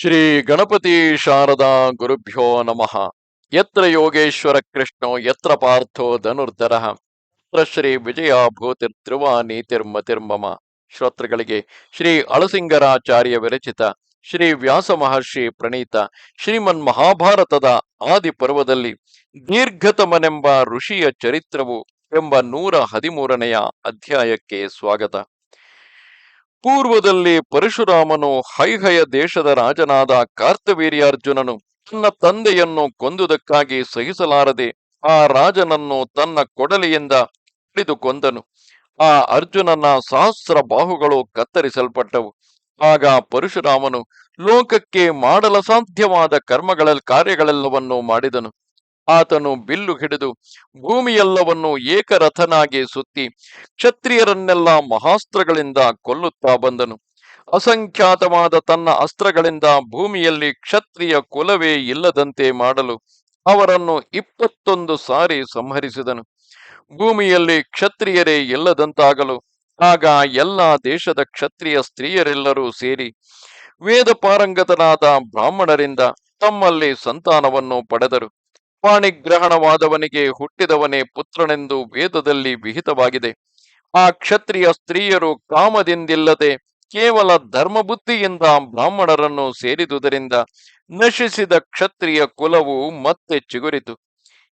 ಶ್ರೀ ಗಣಪತಿ ಶಾರದಾ ಗುರುಭ್ಯೋ ನಮಃ. ಯತ್ರ ಯೋಗೇಶ್ವರ ಕೃಷ್ಣೋ, ಯತ್ರ ಪಾರ್ಥೋ ಧನುರ್ಧರ. ಶ್ರೀ ವಿಜಯ ಭೂತಿರ್ ಭೂತಿರ್ಧ್ರುವ ನೀತಿರ್ಮತಿರ್ಮಮ ಶ್ರೋತೃಗಳಿಗೆ ಶ್ರೀ ಅಳಸಿಂಗರಾಚಾರ್ಯ ವಿರಚಿತ ಶ್ರೀ ವ್ಯಾಸ ಮಹರ್ಷಿ ಪ್ರಣೀತ ಶ್ರೀಮನ್ ಮಹಾಭಾರತದ ಆದಿ ಪರ್ವದಲ್ಲಿ ದೀರ್ಘತಮನೆಂಬ ಋಷಿಯ ಚರಿತ್ರವು ಎಂಬ ನೂರ ಹದಿಮೂರನೆಯ ಅಧ್ಯಾಯಕ್ಕೆ ಸ್ವಾಗತ. ಪೂರ್ವದಲ್ಲಿ ಪರಶುರಾಮನು ಹೈಹಯ ದೇಶದ ರಾಜನಾದ ಕಾರ್ತವೀರ್ಯಾರ್ಜುನನು ತನ್ನ ತಂದೆಯನ್ನು ಕೊಂದುದಕ್ಕಾಗಿ ಸಹಿಸಲಾರದೆ ಆ ರಾಜನನ್ನು ತನ್ನ ಕೊಡಲಿಯಿಂದ ಹಿಡಿದು ಕೊಂದನು ಆ ಅರ್ಜುನನ ಸಹಸ್ರ ಬಾಹುಗಳು ಕತ್ತರಿಸಲ್ಪಟ್ಟವು. ಆಗ ಪರಶುರಾಮನು ಲೋಕಕ್ಕೆ ಮಾಡಲಸಾಧ್ಯವಾದ ಕರ್ಮಗಳ ಕಾರ್ಯಗಳೆಲ್ಲವನ್ನೂ ಮಾಡಿದನು. ಆತನು ಬಿಲ್ಲು ಹಿಡಿದು ಭೂಮಿಯೆಲ್ಲವನ್ನು ಏಕರಥನಾಗಿ ಸುತ್ತಿ ಕ್ಷತ್ರಿಯರನ್ನೆಲ್ಲ ಮಹಾಸ್ತ್ರಗಳಿಂದ ಕೊಲ್ಲುತ್ತಾ ಬಂದನು. ಅಸಂಖ್ಯಾತವಾದ ತನ್ನ ಅಸ್ತ್ರಗಳಿಂದ ಭೂಮಿಯಲ್ಲಿ ಕ್ಷತ್ರಿಯ ಕುಲವೇ ಇಲ್ಲದಂತೆ ಮಾಡಲು ಅವರನ್ನು ಇಪ್ಪತ್ತೊಂದು ಸಾರಿ ಸಂಹರಿಸಿದನು. ಭೂಮಿಯಲ್ಲಿ ಕ್ಷತ್ರಿಯರೇ ಇಲ್ಲದಂತಾಗಲು ಆಗ ಎಲ್ಲ ದೇಶದ ಕ್ಷತ್ರಿಯ ಸ್ತ್ರೀಯರೆಲ್ಲರೂ ಸೇರಿ ವೇದ ಪಾರಂಗತನಾದ ಬ್ರಾಹ್ಮಣರಿಂದ ತಮ್ಮಲ್ಲಿ ಸಂತಾನವನ್ನು ಪಡೆದರು. ಪಾಣಿಗ್ರಹಣವಾದವನಿಗೆ ಹುಟ್ಟಿದವನೇ ಪುತ್ರನೆಂದು ವೇದದಲ್ಲಿ ವಿಹಿತವಾಗಿದೆ. ಆ ಕ್ಷತ್ರಿಯ ಸ್ತ್ರೀಯರು ಕಾಮದಿಂದಿಲ್ಲದೆ ಕೇವಲ ಧರ್ಮಬುದ್ಧಿಯಿಂದ ಬ್ರಾಹ್ಮಣರನ್ನು ಸೇರಿದುದರಿಂದ ನಶಿಸಿದ ಕ್ಷತ್ರಿಯ ಕುಲವು ಮತ್ತೆ ಚಿಗುರಿತು.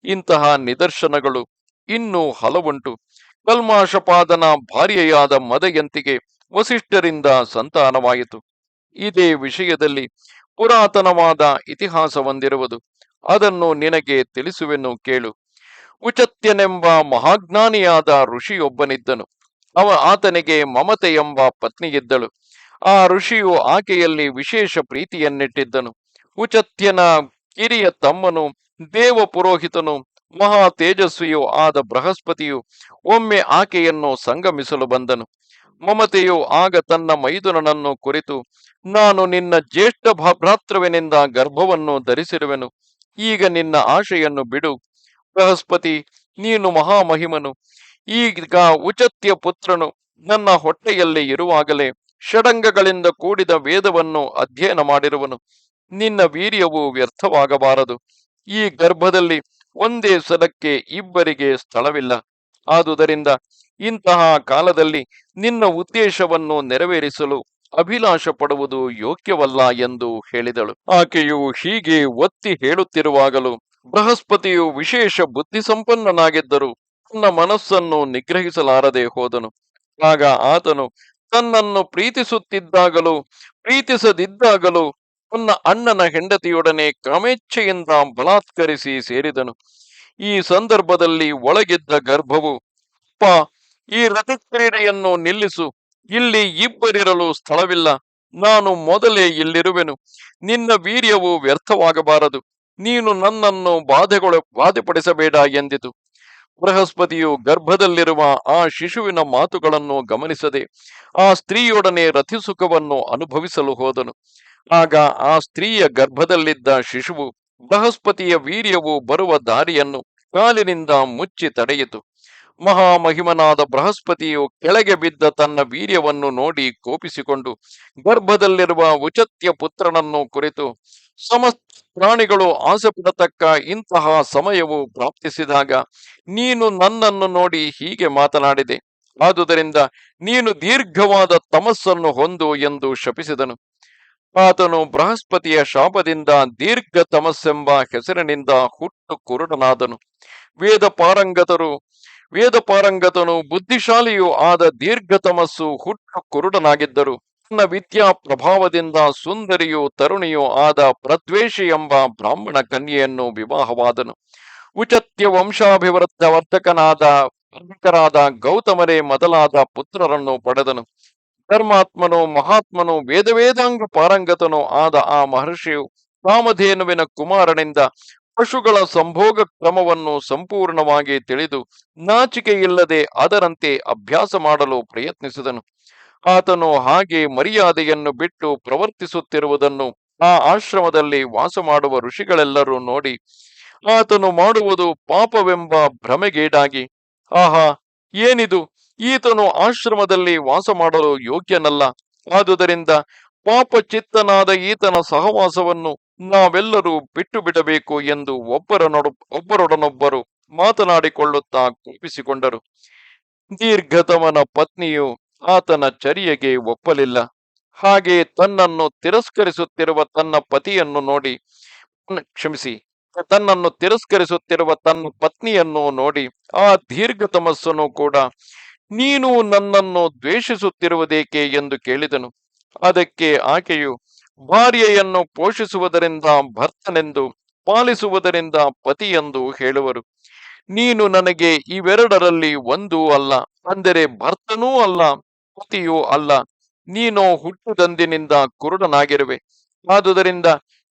ಇಂತಹ ನಿದರ್ಶನಗಳು ಇನ್ನೂ ಹಲವುಂಟು. ಕಲ್ಮಾಶಪಾದನ ಭಾರ್ಯೆಯಾದ ಮದಯಂತಿಗೆ ವಸಿಷ್ಠರಿಂದ ಸಂತಾನವಾಯಿತು. ಇದೇ ವಿಷಯದಲ್ಲಿ ಪುರಾತನವಾದ ಇತಿಹಾಸವೊಂದಿರುವುದು ಅದನ್ನು ನಿನಗೆ ತಿಳಿಸುವೆನು ಕೇಳು. ಉಚತ್ಯನೆಂಬ ಮಹಾಜ್ಞಾನಿಯಾದ ಋಷಿಯೊಬ್ಬನಿದ್ದನು. ಅವ ಆತನಿಗೆ ಮಮತೆ ಎಂಬ ಪತ್ನಿಯಿದ್ದಳು. ಆ ಋಷಿಯು ಆಕೆಯಲ್ಲಿ ವಿಶೇಷ ಪ್ರೀತಿಯನ್ನಿಟ್ಟಿದ್ದನು. ಉಚತ್ಯನ ಕಿರಿಯ ತಮ್ಮನು ದೇವ ಪುರೋಹಿತನು ಮಹಾ ತೇಜಸ್ವಿಯೂ ಆದ ಬೃಹಸ್ಪತಿಯು ಒಮ್ಮೆ ಆಕೆಯನ್ನು ಸಂಗಮಿಸಲು ಬಂದನು. ಮಮತೆಯು ಆಗ ತನ್ನ ಮೈದುನನನ್ನು ಕುರಿತು, ನಾನು ನಿನ್ನ ಜ್ಯೇಷ್ಠ ಭ್ರಾತೃವಿನಿಂದ ಗರ್ಭವನ್ನು ಧರಿಸಿರುವೆನು. ಈಗ ನಿನ್ನ ಆಶೆಯನ್ನು ಬಿಡು. ಬೃಹಸ್ಪತಿ, ನೀನು ಮಹಾಮಹಿಮನು. ಈಗ ಉಚತ್ಯ ಪುತ್ರನು ನನ್ನ ಹೊಟ್ಟೆಯಲ್ಲಿ ಇರುವಾಗಲೇ ಷಡಂಗಗಳಿಂದ ಕೂಡಿದ ವೇದವನ್ನು ಅಧ್ಯಯನ ಮಾಡಿರುವನು. ನಿನ್ನ ವೀರ್ಯವು ವ್ಯರ್ಥವಾಗಬಾರದು. ಈ ಗರ್ಭದಲ್ಲಿ ಒಂದೇ ಸಲಕ್ಕೆ ಇಬ್ಬರಿಗೆ ಸ್ಥಳವಿಲ್ಲ. ಆದುದರಿಂದ ಇಂತಹ ಕಾಲದಲ್ಲಿ ನಿನ್ನ ಉದ್ದೇಶವನ್ನು ನೆರವೇರಿಸಲು ಅಭಿಲಾಷ ಪಡುವುದು ಯೋಗ್ಯವಲ್ಲ ಎಂದು ಹೇಳಿದಳು. ಆಕೆಯು ಹೀಗೆ ಒತ್ತಿ ಹೇಳುತ್ತಿರುವಾಗಲೂ ಬೃಹಸ್ಪತಿಯು ವಿಶೇಷ ಬುದ್ಧಿ ಸಂಪನ್ನನಾಗಿದ್ದರು ತನ್ನ ಮನಸ್ಸನ್ನು ನಿಗ್ರಹಿಸಲಾರದೆ ಹೋದನು. ಆಗ ಆತನು ತನ್ನನ್ನು ಪ್ರೀತಿಸುತ್ತಿದ್ದಾಗಲೂ ಪ್ರೀತಿಸದಿದ್ದಾಗಲೂ ತನ್ನ ಅಣ್ಣನ ಹೆಂಡತಿಯೊಡನೆ ಕಾಮೇಚ್ಛೆಯಿಂದ ಬಲಾತ್ಕರಿಸಿ ಸೇರಿದನು. ಈ ಸಂದರ್ಭದಲ್ಲಿ ಒಳಗಿದ್ದ ಗರ್ಭವು, ಅಪ್ಪ, ಈ ರಥಕ್ರೀಡೆಯನ್ನು ನಿಲ್ಲಿಸು. ಇಲ್ಲಿ ಇಬ್ಬರಿರಲು ಸ್ಥಳವಿಲ್ಲ. ನಾನು ಮೊದಲೇ ಇಲ್ಲಿರುವೆನು. ನಿನ್ನ ವೀರ್ಯವು ವ್ಯರ್ಥವಾಗಬಾರದು. ನೀನು ನನ್ನನ್ನು ಬಾಧೆಗೊಳ, ಬಾಧೆಪಡಿಸಬೇಡ ಎಂದಿತು. ಬೃಹಸ್ಪತಿಯು ಗರ್ಭದಲ್ಲಿರುವ ಆ ಶಿಶುವಿನ ಮಾತುಗಳನ್ನು ಗಮನಿಸದೆ ಆ ಸ್ತ್ರೀಯೊಡನೆ ರಥಿಸುಖವನ್ನು ಅನುಭವಿಸಲು ಹೋದನು. ಆಗ ಆ ಸ್ತ್ರೀಯ ಗರ್ಭದಲ್ಲಿದ್ದ ಶಿಶುವು ಬೃಹಸ್ಪತಿಯ ವೀರ್ಯವು ಬರುವ ದಾರಿಯನ್ನು ಕಾಲಿನಿಂದ ಮುಚ್ಚಿ ತಡೆಯಿತು. ಮಹಾಮಹಿಮನಾದ ಬೃಹಸ್ಪತಿಯು ಕೆಳಗೆ ಬಿದ್ದ ತನ್ನ ವೀರ್ಯವನ್ನು ನೋಡಿ ಕೋಪಿಸಿಕೊಂಡು ಗರ್ಭದಲ್ಲಿರುವ ಉಚತ್ಯ ಪುತ್ರನನ್ನು ಕುರಿತು, ಸಮಸ್ತ ಪ್ರಾಣಿಗಳು ಆಸೆ ಪಡತಕ್ಕ ಇಂತಹ ಸಮಯವು ಪ್ರಾಪ್ತಿಸಿದಾಗ ನೀನು ನನ್ನನ್ನು ನೋಡಿ ಹೀಗೆ ಮಾತನಾಡಿದೆ. ಆದುದರಿಂದ ನೀನು ದೀರ್ಘವಾದ ತಮಸ್ಸನ್ನು ಹೊಂದು ಎಂದು ಶಪಿಸಿದನು. ಆತನು ಬೃಹಸ್ಪತಿಯ ಶಾಪದಿಂದ ದೀರ್ಘ ತಮಸ್ಸೆಂಬ ಹೆಸರಿನಿಂದ ಹುಟ್ಟು ಕುರುಡನಾದನು. ವೇದ ಪಾರಂಗತರು ವೇದ ಪಾರಂಗತನು ಬುದ್ಧಿಶಾಲಿಯೂ ಆದ ದೀರ್ಘ ತಮಸ್ಸು ಹುಟ್ಟು ಕುರುಡನಾಗಿದ್ದರು. ತನ್ನ ವಿದ್ಯಾ ಪ್ರಭಾವದಿಂದ ಸುಂದರಿಯೂ ತರುಣಿಯೂ ಆದ ಪ್ರದ್ವೇಷಿ ಎಂಬ ಬ್ರಾಹ್ಮಣ ಕನ್ಯೆಯನ್ನು ವಿವಾಹವಾದನು. ಉಚತ್ಯ ವಂಶಾಭಿವೃದ್ಧ ವರ್ಧಕನಾದ ವರ್ಧಕರಾದ ಗೌತಮರೇ ಮೊದಲಾದ ಪುತ್ರರನ್ನು ಪಡೆದನು. ಧರ್ಮಾತ್ಮನು ಮಹಾತ್ಮನು ವೇದ ವೇದಾಂಗ ಪಾರಂಗತನು ಆದ ಆ ಮಹರ್ಷಿಯು ಕಾಮಧೇನುವಿನ ಕುಮಾರನಿಂದ ಪಶುಗಳ ಸಂಭೋಗ ಕ್ರಮವನ್ನು ಸಂಪೂರ್ಣವಾಗಿ ತಿಳಿದು ನಾಚಿಕೆಯಿಲ್ಲದೆ ಅದರಂತೆ ಅಭ್ಯಾಸ ಮಾಡಲು ಪ್ರಯತ್ನಿಸಿದನು. ಆತನು ಹಾಗೆ ಮರ್ಯಾದೆಯನ್ನು ಬಿಟ್ಟು ಪ್ರವರ್ತಿಸುತ್ತಿರುವುದನ್ನು ಆ ಆಶ್ರಮದಲ್ಲಿ ವಾಸ ಮಾಡುವ ಋಷಿಗಳೆಲ್ಲರೂ ನೋಡಿ, ಆತನು ಮಾಡುವುದು ಪಾಪವೆಂಬ ಭ್ರಮೆಗೇಡಾಗಿ. ಆಹಾ, ಏನಿದು? ಈತನು ಆಶ್ರಮದಲ್ಲಿ ವಾಸ ಮಾಡಲು ಯೋಗ್ಯನಲ್ಲ. ಆದುದರಿಂದ ಪಾಪಚಿತ್ತನಾದ ಈತನ ಸಹವಾಸವನ್ನು ನಾವೆಲ್ಲರೂ ಬಿಟ್ಟು ಬಿಡಬೇಕು ಎಂದು ಒಬ್ಬರ ಒಬ್ಬರೊಡನೊಬ್ಬರು ಮಾತನಾಡಿಕೊಳ್ಳುತ್ತಾ ಕೋಪಿಸಿಕೊಂಡರು. ದೀರ್ಘತಮನ ಪತ್ನಿಯು ಆತನ ಚರಿಯಗೆ ಒಪ್ಪಲಿಲ್ಲ. ಹಾಗೆ ತನ್ನನ್ನು ತಿರಸ್ಕರಿಸುತ್ತಿರುವ ತನ್ನ ಪತಿಯನ್ನು ನೋಡಿ, ಕ್ಷಮಿಸಿ, ತನ್ನನ್ನು ತಿರಸ್ಕರಿಸುತ್ತಿರುವ ತನ್ನ ಪತ್ನಿಯನ್ನು ನೋಡಿ, ಆ ದೀರ್ಘತಮಸ್ಸನ್ನು ಕೂಡ ನೀನು ನನ್ನನ್ನು ದ್ವೇಷಿಸುತ್ತಿರುವುದೇಕೆ ಎಂದು ಕೇಳಿದನು. ಅದಕ್ಕೆ ಆಕೆಯು ಭಾರ್ಯೆಯನ್ನು ಪೋಷಿಸುವುದರಿಂದ ಭರ್ತನೆಂದು, ಪಾಲಿಸುವುದರಿಂದ ಪತಿಯೆಂದು ಹೇಳುವರು. ನೀನು ನನಗೆ ಇವೆರಡರಲ್ಲಿ ಒಂದೂ ಅಲ್ಲ, ಅಂದರೆ ಭರ್ತನೂ ಅಲ್ಲ, ಪತಿಯೂ ಅಲ್ಲ. ನೀನು ಹುಟ್ಟುದಂದಿನಿಂದ ಕುರುಡನಾಗಿರುವೆ. ಆದುದರಿಂದ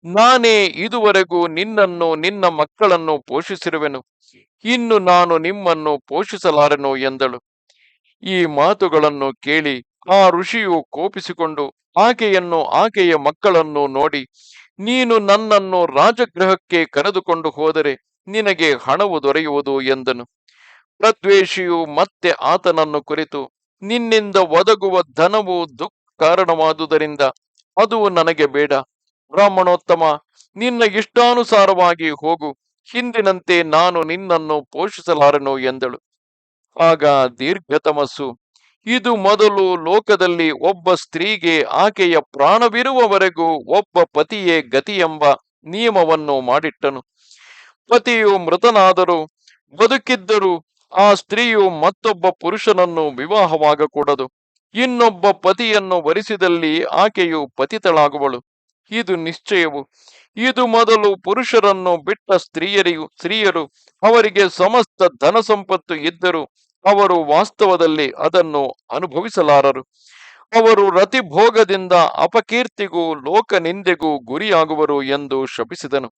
ನಾನೇ ಇದುವರೆಗೂ ನಿನ್ನನ್ನು, ನಿನ್ನ ಮಕ್ಕಳನ್ನು ಪೋಷಿಸಿರುವೆನು. ಇನ್ನು ನಾನು ನಿಮ್ಮನ್ನು ಪೋಷಿಸಲಾರೆನು ಎಂದಳು. ಈ ಮಾತುಗಳನ್ನು ಕೇಳಿ ಆ ಋಷಿಯು ಕೋಪಿಸಿಕೊಂಡು ಆಕೆಯನ್ನು, ಆಕೆಯ ಮಕ್ಕಳನ್ನು ನೋಡಿ, ನೀನು ನನ್ನನ್ನು ರಾಜಗೃಹಕ್ಕೆ ಕರೆದುಕೊಂಡು ಹೋದರೆ ನಿನಗೆ ಹಣವು ದೊರೆಯುವುದು ಎಂದನು. ಪ್ರದ್ವೇಷಿಯು ಮತ್ತೆ ಆತನನ್ನು ಕುರಿತು, ನಿನ್ನಿಂದ ಒದಗುವ ಧನವು ದುಃಖ ಕಾರಣವಾದುದರಿಂದ ಅದು ನನಗೆ ಬೇಡ. ಬ್ರಾಹ್ಮಣೋತ್ತಮ, ನಿನ್ನ ಇಷ್ಟಾನುಸಾರವಾಗಿ ಹೋಗು, ಹಿಂದಿನಂತೆ ನಾನು ನಿನ್ನನ್ನು ಪೋಷಿಸಲಾರೆನು ಎಂದಳು. ಆಗ ದೀರ್ಘತಮಸ್ಸು ಇದು ಮೊದಲು ಲೋಕದಲ್ಲಿ ಒಬ್ಬ ಸ್ತ್ರೀಗೆ ಆಕೆಯ ಪ್ರಾಣವಿರುವವರೆಗೂ ಒಬ್ಬ ಪತಿಯೇ ಗತಿ ಎಂಬ ನಿಯಮವನ್ನು ಮಾಡಿಟ್ಟನು. ಪತಿಯು ಮೃತನಾದರೂ ಬದುಕಿದ್ದರೂ ಆ ಸ್ತ್ರೀಯು ಮತ್ತೊಬ್ಬ ಪುರುಷನನ್ನು ವಿವಾಹವಾಗಕೂಡದು. ಇನ್ನೊಬ್ಬ ಪತಿಯನ್ನು ವರಿಸಿದಲ್ಲಿ ಆಕೆಯು ಪತಿತಳಾಗುವಳು. ಇದು ನಿಶ್ಚಯವು. ಇದು ಮೊದಲು ಪುರುಷರನ್ನು ಬಿಟ್ಟ ಸ್ತ್ರೀಯರಿಗೂ ಸ್ತ್ರೀಯರು ಅವರಿಗೆ ಸಮಸ್ತ ಧನ ಸಂಪತ್ತು ಇದ್ದರೂ ಅವರು ವಾಸ್ತವದಲ್ಲಿ ಅದನ್ನು ಅನುಭವಿಸಲಾರರು. ಅವರು ರತಿಭೋಗದಿಂದ ಅಪಕೀರ್ತಿಗೂ ಲೋಕ ನಿಂದೆಗೂ ಗುರಿಯಾಗುವರು ಎಂದು ಶಪಿಸಿದನು.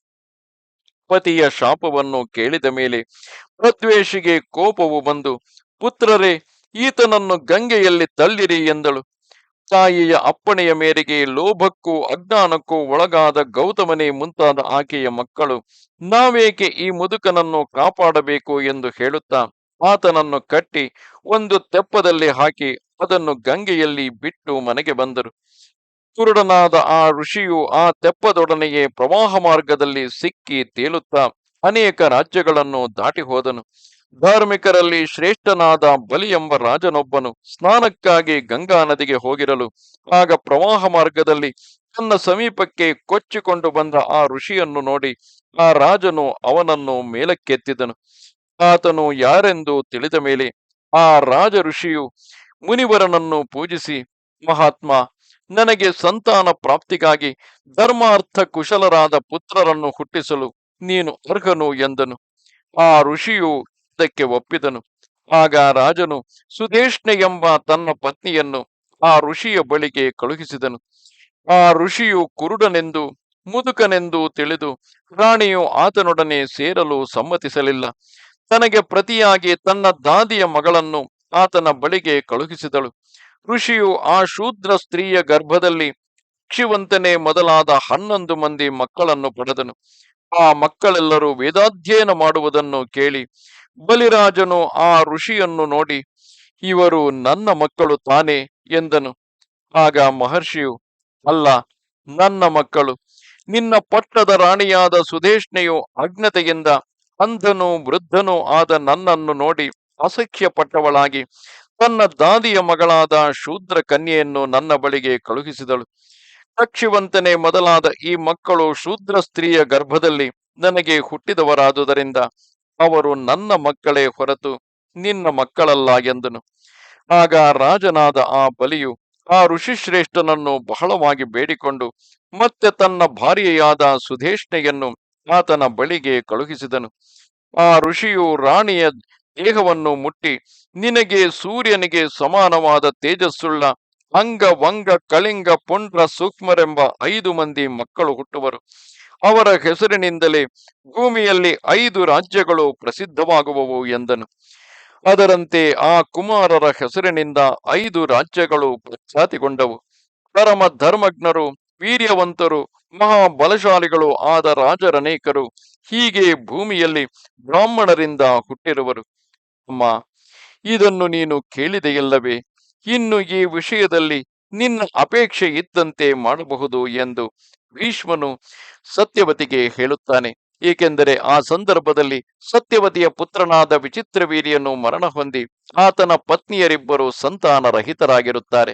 ಪತಿಯ ಶಾಪವನ್ನು ಕೇಳಿದ ಮೇಲೆ ಪ್ರದ್ವೇಷಿಗೆ ಕೋಪವು ಬಂದು, ಪುತ್ರರೇ, ಈತನನ್ನು ಗಂಗೆಯಲ್ಲಿ ತಳ್ಳಿರಿ ಎಂದಳು. ತಾಯಿಯ ಅಪ್ಪಣೆಯ ಮೇರೆಗೆ ಲೋಭಕ್ಕೂ ಅಜ್ಞಾನಕ್ಕೂ ಒಳಗಾದ ಗೌತಮನೇ ಮುಂತಾದ ಆಕೆಯ ಮಕ್ಕಳು, ನಾವೇಕೆ ಈ ಮುದುಕನನ್ನು ಕಾಪಾಡಬೇಕು ಎಂದು ಹೇಳುತ್ತಾ ಆತನನ್ನು ಕಟ್ಟಿ ಒಂದು ತೆಪ್ಪದಲ್ಲಿ ಹಾಕಿ ಅದನ್ನು ಗಂಗೆಯಲ್ಲಿ ಬಿಟ್ಟು ಮನೆಗೆ ಬಂದರು. ಕುರುಡನಾದ ಆ ಋಷಿಯು ಆ ತೆಪ್ಪದೊಡನೆಯೇ ಪ್ರವಾಹ ಮಾರ್ಗದಲ್ಲಿ ಸಿಕ್ಕಿ ತೇಲುತ್ತಾ ಅನೇಕ ರಾಜ್ಯಗಳನ್ನು ದಾಟಿ ಹೋದನು. ಧಾರ್ಮಿಕರಲ್ಲಿ ಶ್ರೇಷ್ಠನಾದ ಬಲಿ ಎಂಬ ರಾಜನೊಬ್ಬನು ಸ್ನಾನಕ್ಕಾಗಿ ಗಂಗಾ ನದಿಗೆ ಹೋಗಿರಲು ಆಗ ಪ್ರವಾಹ ಮಾರ್ಗದಲ್ಲಿ ತನ್ನ ಸಮೀಪಕ್ಕೆ ಕೊಚ್ಚಿಕೊಂಡು ಬಂದ ಆ ಋಷಿಯನ್ನು ನೋಡಿ ಆ ರಾಜನು ಅವನನ್ನು ಮೇಲಕ್ಕೆತ್ತಿದನು. ಆತನು ಯಾರೆಂದು ತಿಳಿದ ಮೇಲೆ ಆ ರಾಜ ಋಷಿಯು ಮುನಿವರನನ್ನು ಪೂಜಿಸಿ, ಮಹಾತ್ಮ, ನನಗೆ ಸಂತಾನ ಪ್ರಾಪ್ತಿಗಾಗಿ ಧರ್ಮಾರ್ಥ ಕುಶಲರಾದ ಪುತ್ರರನ್ನು ಹುಟ್ಟಿಸಲು ನೀನು ಅರ್ಹನು ಎಂದನು. ಆ ಋಷಿಯು ಇದಕ್ಕೆ ಒಪ್ಪಿದನು. ಆಗ ರಾಜನು ಸುದೇಶ್ನೆ ಎಂಬ ತನ್ನ ಪತ್ನಿಯನ್ನು ಆ ಋಷಿಯ ಬಳಿಗೆ ಕಳುಹಿಸಿದನು. ಆ ಋಷಿಯು ಕುರುಡನೆಂದು, ಮುದುಕನೆಂದು ತಿಳಿದು ರಾಣಿಯು ಆತನೊಡನೆ ಸೇರಲು ಸಮ್ಮತಿಸಲಿಲ್ಲ. ತನಗೆ ಪ್ರತಿಯಾಗಿ ತನ್ನ ದಾದಿಯ ಮಗಳನ್ನು ಆತನ ಬಳಿಗೆ ಕಳುಹಿಸಿದಳು. ಋಷಿಯು ಆ ಶೂದ್ರ ಸ್ತ್ರೀಯ ಗರ್ಭದಲ್ಲಿ ಕ್ಷಿವಂತನೆ ಮೊದಲಾದ ಹನ್ನೊಂದು ಮಂದಿ ಮಕ್ಕಳನ್ನು ಪಡೆದನು. ಆ ಮಕ್ಕಳೆಲ್ಲರೂ ವೇದಾಧ್ಯಯನ ಮಾಡುವುದನ್ನು ಕೇಳಿ ಬಲಿರಾಜನು ಆ ಋಷಿಯನ್ನು ನೋಡಿ, ಇವರು ನನ್ನ ಮಕ್ಕಳು ತಾನೇ ಎಂದನು. ಆಗ ಮಹರ್ಷಿಯು, ಅಲ್ಲ, ನನ್ನ ಮಕ್ಕಳು, ನಿನ್ನ ಪಟ್ಟದ ರಾಣಿಯಾದ ಸುದೇಶ್ನೆಯು ಅಜ್ಞತೆಯಿಂದ ಅಂಧನು ವೃದ್ಧನೂ ಆದ ನನ್ನನ್ನು ನೋಡಿ ಅಸಖ್ಯ ಪಟ್ಟವಳಾಗಿ ತನ್ನ ದಾದಿಯ ಮಗಳಾದ ಶೂದ್ರ ಕನ್ಯೆಯನ್ನು ನನ್ನ ಬಳಿಗೆ ಕಳುಹಿಸಿದಳು. ಕಕ್ಷಿವಂತನೆ ಮೊದಲಾದ ಈ ಮಕ್ಕಳು ಶೂದ್ರ ಸ್ತ್ರೀಯ ಗರ್ಭದಲ್ಲಿ ನನಗೆ ಹುಟ್ಟಿದವರಾದುದರಿಂದ ಅವರು ನನ್ನ ಮಕ್ಕಳೇ ಹೊರತು ನಿನ್ನ ಮಕ್ಕಳಲ್ಲ ಎಂದನು. ಆಗ ರಾಜನಾದ ಆ ಬಲಿಯು ಆ ಋಷಿಶ್ರೇಷ್ಠನನ್ನು ಬಹಳವಾಗಿ ಬೇಡಿಕೊಂಡು ಮತ್ತೆ ತನ್ನ ಭಾರ್ಯೆಯಾದ ಸುಧೇಷ್ಣೆಯನ್ನು ಆತನ ಬಳಿಗೆ ಕಳುಹಿಸಿದನು. ಆ ಋಷಿಯು ರಾಣಿಯ ದೇಹವನ್ನು ಮುಟ್ಟಿ, ನಿನಗೆ ಸೂರ್ಯನಿಗೆ ಸಮಾನವಾದ ತೇಜಸ್ಸುಳ್ಳ ಅಂಗ, ವಂಗ, ಕಳಿಂಗ, ಪುಂಡ್ರ, ಸೂಕ್ಷ್ಮರೆಂಬ ಐದು ಮಂದಿ ಮಕ್ಕಳು ಹುಟ್ಟುವರು. ಅವರ ಹೆಸರಿನಿಂದಲೇ ಭೂಮಿಯಲ್ಲಿ ಐದು ರಾಜ್ಯಗಳು ಪ್ರಸಿದ್ಧವಾಗುವವು ಎಂದನು. ಅದರಂತೆ ಆ ಕುಮಾರರ ಹೆಸರಿನಿಂದ ಐದು ರಾಜ್ಯಗಳು ಪ್ರಖ್ಯಾತಿಗೊಂಡವು. ಪರಮ ಧರ್ಮಜ್ಞರು ವೀರ್ಯವಂತರು, ಮಹಾಬಲಶಾಲಿಗಳು ಆದ ರಾಜರನೇಕರು ಹೀಗೆ ಭೂಮಿಯಲ್ಲಿ ಬ್ರಾಹ್ಮಣರಿಂದ ಹುಟ್ಟಿರುವರು. ಅಮ್ಮ, ಇದನ್ನು ನೀನು ಕೇಳಿದೆಯಲ್ಲವೇ? ಇನ್ನು ಈ ವಿಷಯದಲ್ಲಿ ನಿನ್ನ ಅಪೇಕ್ಷೆ ಇದ್ದಂತೆ ಮಾಡಬಹುದು ಎಂದು ಭೀಷ್ಮನು ಸತ್ಯವತಿಗೆ ಹೇಳುತ್ತಾನೆ. ಏಕೆಂದರೆ ಆ ಸಂದರ್ಭದಲ್ಲಿ ಸತ್ಯವತಿಯ ಪುತ್ರನಾದ ವಿಚಿತ್ರ ವೀರ್ಯನು ಮರಣ ಹೊಂದಿ ಆತನ ಪತ್ನಿಯರಿಬ್ಬರು ಸಂತಾನರಹಿತರಾಗಿರುತ್ತಾರೆ.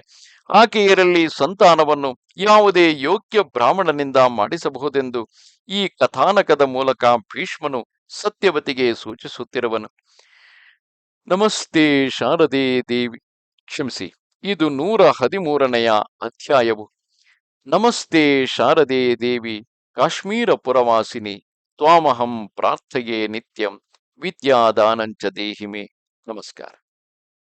ಆಕೆಯರಲ್ಲಿ ಸಂತಾನವನ್ನು ಯಾವುದೇ ಯೋಗ್ಯ ಬ್ರಾಹ್ಮಣನಿಂದ ಮಾಡಿಸಬಹುದೆಂದು ಈ ಕಥಾನಕದ ಮೂಲಕ ಭೀಷ್ಮನು ಸತ್ಯವತಿಗೆ ಸೂಚಿಸುತ್ತಿರುವನು. ನಮಸ್ತೆ ಶಾರದೆ ದೇವಿ. ಕ್ಷಮಿಸಿ, ಇದು ನೂರ ಹದಿಮೂರನೆಯ ಅಧ್ಯಾಯವು. ನಮಸ್ತೆ ಶಾರದೆ ದೇವಿ. ಕಾಶ್ಮೀರ ಪುರವಾಸಿನಿ ತ್ವಾಮಹಂ ಪ್ರಾರ್ಥೆಯೇ ನಿತ್ಯಂ. ವಿದ್ಯಾದಾನಂಚ ದೇಹಿಮೆ. ನಮಸ್ಕಾರ.